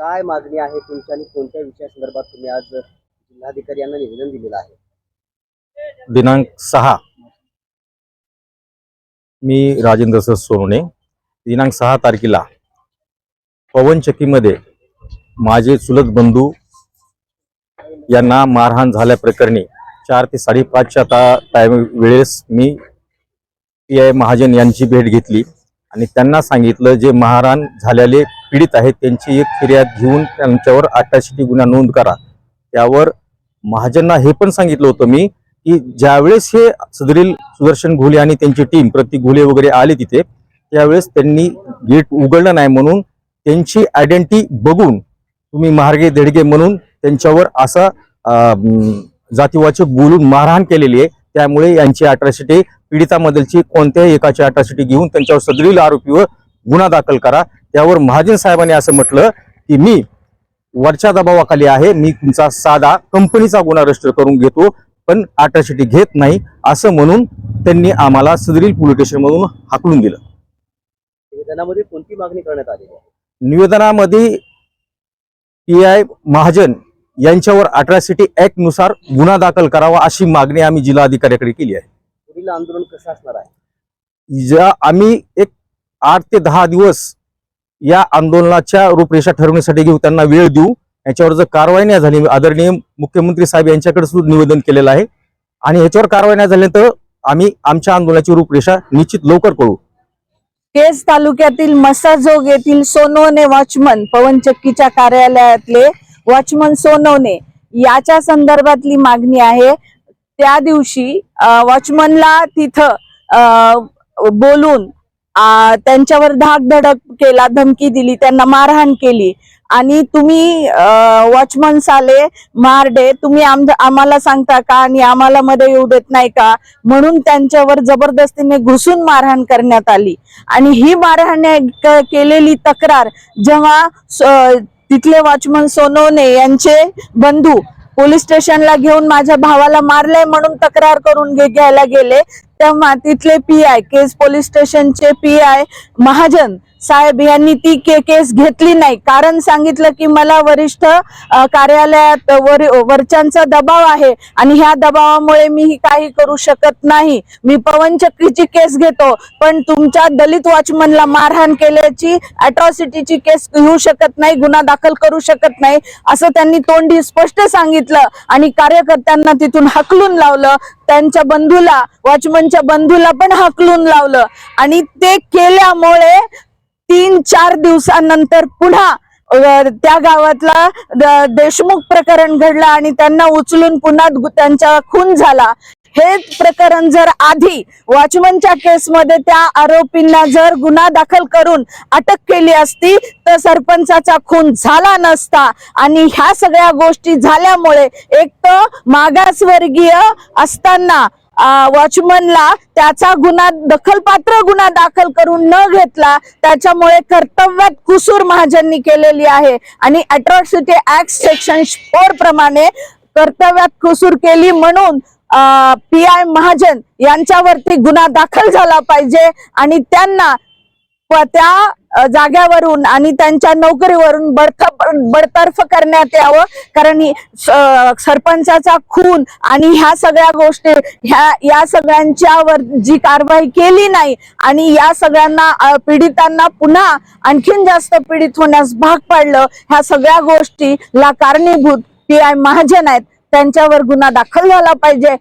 काय मागणी आहे तुमच्या आणि कोणत्या विषयासंदर्भात तुम्ही आज जिल्हाधिकारी यांना निवेदन दिलेलं आहे? दिनांक सहा. मी राजेंद्र सर सोनवणे. दिनांक सहा तारखेला पवनचक्कीमध्ये माझे चुलत बंधू यांना मारहाण झाल्याप्रकरणी चार ते साडेपाचच्या ता टाईम वेळेस मी पी आय महाजन यांची भेट घेतली आणि त्यांना सांगितलं जे मारहाण झालेले पीडित आहेत त्यांची एक फिर्याद घेऊन त्यांच्यावर अट्टाशिटी गुन्हा नोंद करा. त्यावर महाजनना हे पण सांगितलं होतं मी की ज्यावेळेस हे सदरील सुदर्शन घोले आणि त्यांची टीम प्रतीक घोले वगैरे आले तिथे त्यावेळेस त्यांनी गेट उघडलं नाही म्हणून त्यांची आयडेंटिटी बघून तुम्ही महारगे देडगे म्हणून त्यांच्यावर असा जातीवाचक बोलून मारहाण केलेली आहे. त्यामुळे यांची अट्रॉसिटी पीडितामधीलची कोणत्याही एकाची अट्रॉसिटी घेऊन त्यांच्यावर सदरील आरोपीवर गुन्हा दाखल करा. त्यावर महाजन साहेबांनी असं म्हटलं की मी वरच्या दबावाखाली आहे मी तुमचा साधा कंपनीचा गुन्हा रजिस्टर करून घेतो पण अट्रॉसिटी घेत नाही असं म्हणून त्यांनी आम्हाला सदरील पोलीस स्टेशन मधून हाकलून दिलं. निवेदनामध्ये कोणती मागणी करण्यात आहे? निवेदनामध्ये पी आय महाजन यांच्यावर अट्रॉसिटी ऍक्टनुसार गुन्हा दाखल करावा अशी मागणी आम्ही जिल्हाधिकाऱ्याकडे केली आहे. पुढील आंदोलन कसं असणार आहे? ज्या आम्ही एक आठ ते दहा दिवस या आंदोलनाच्या रूपरेषा ठरवण्यासाठी घेऊ त्यांना वेळ देऊ. याच्यावर जर कारवाई नाही झाली आदरणीय मुख्यमंत्री साहेब यांच्याकडे सुद्धा निवेदन केलेलं आहे. आणि ह्याच्यावर कारवाई नाही झाली तर आम्ही आमच्या आंदोलनाची रूपरेषा निश्चित लवकर करू. केज तालुक्यातील मसाजोग येथील सोनवणे वॉचमन पवनचक्कीच्या कार्यालयातले वॉचमन सोनवणे याच्या संदर्भातली मागणी आहे. त्या दिवशी वॉचमनला तिथं अं, बोलून त्यांच्यावर धाक धडक केला धमकी दिली त्यांना मारहाण केली. आणि तुम्ही वॉचमन साले मारडे तुम्ही आम्हाला सांगता का? आणि आम्हाला मध्ये येऊ देत नाही का? म्हणून त्यांच्यावर जबरदस्तीने घुसून मारहाण करण्यात आली. आणि ही मारहाण केलेली तक्रार जेव्हा तिथले वॉचमन सोनवणे यांचे बंधू पोलीस स्टेशनला घेऊन माझ्या भावाला मारलंय म्हणून तक्रार करून घे- घ्यायला गेले त्या मातीतले पी आय केस पोलीस स्टेशनचे पी आय महाजन साहेब यांनी ती के केस घेतली नाही. कारण सांगितलं की मला वरिष्ठ कार्यालयात वर वरच्यांचा दबाव आहे आणि ह्या दबावामुळे मी ही काही करू शकत नाही. मी पवनचक्रीची केस घेतो पण तुमच्या दलित वॉचमनला मारहाण केल्याची अट्रॉसिटीची केस घेऊ शकत नाही गुन्हा दाखल करू शकत नाही असं त्यांनी तोंडी स्पष्ट सांगितलं आणि कार्यकर्त्यांना तिथून हकलून लावलं. त्यांच्या बंधूला वॉचमनच्या बंधूला पण हकलून लावलं. आणि ते केल्यामुळे तीन चार दिवसानंतर पुन्हा त्या गावातला द- देशमुख प्रकरण घडलं आणि त्यांना उचलून पुन्हा त्यांचा खून झाला. हे प्रकरण जर आधी वॉचमनच्या केसमध्ये त्या आरोपींना जर गुन्हा दाखल करून अटक केली असती तर सरपंचाचा खून झाला नसता. आणि ह्या सगळ्या गोष्टी झाल्यामुळे एक तर मागासवर्गीय असताना वॉचमनला त्याचा गुन्हा दखलपात्र गुन्हा दाखल करून न घेतला त्याच्यामुळे कर्तव्यात कुसूर महाजननी केलेली आहे. आणि अट्रॉसिटी ऍक्ट सेक्शन फोर प्रमाणे कर्तव्यात कुसूर केली म्हणून पी आय महाजन यांच्यावरती गुन्हा दाखल झाला पाहिजे. आणि त्यांना त्या जाग्यावरून आणि त्यांच्या नोकरीवरून बडतर्फ बडतर्फ करण्यात यावं. कारण सरपंचाचा खून आणि ह्या सगळ्या गोष्टी ह्या या सगळ्यांच्यावर जी कारवाई केली नाही आणि या सगळ्यांना पीडितांना पुन्हा आणखीन जास्त पीडित होण्यास भाग पाडलं ह्या सगळ्या गोष्टीला कारणीभूत पी आय महाजन आहेत. त्यांच्यावर गुन्हा दाखल झाला पाहिजे.